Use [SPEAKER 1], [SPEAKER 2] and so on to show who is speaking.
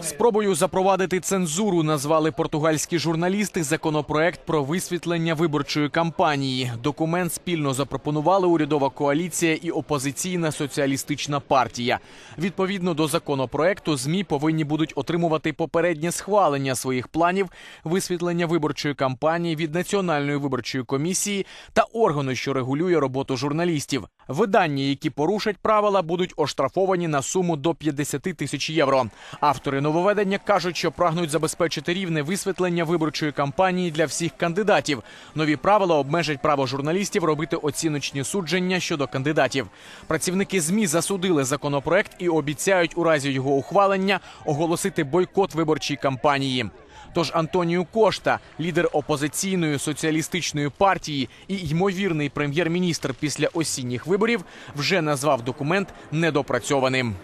[SPEAKER 1] Спробою запровадити цензуру назвали португальські журналісти законопроект про висвітлення виборчої кампанії. Документ спільно запропонували урядова коаліція і опозиційна соціалістична партія. Відповідно до законопроекту, змі повинні будуть отримувати попереднє схвалення своїх планів висвітлення виборчої кампанії від національної виборчої комісії та органу, що регулює роботу журналістів. Видання, які порушать правила, будуть оштрафовані на суму до 50 тисяч євро. Автори нововведення кажуть, що прагнуть забезпечити рівне висвітлення виборчої кампанії для всіх кандидатів. Нові правила обмежать право журналістів робити оціночні судження щодо кандидатів. Працівники змі засудили законопроект і обіцяють у разі його ухвалення оголосити бойкот виборчій кампанії. Тож Антоніо Кошта, лідер опозиційної соціалістичної партії і ймовірний прем'єр-міністр після осінніх виборів, вже назвав документ недопрацьованим.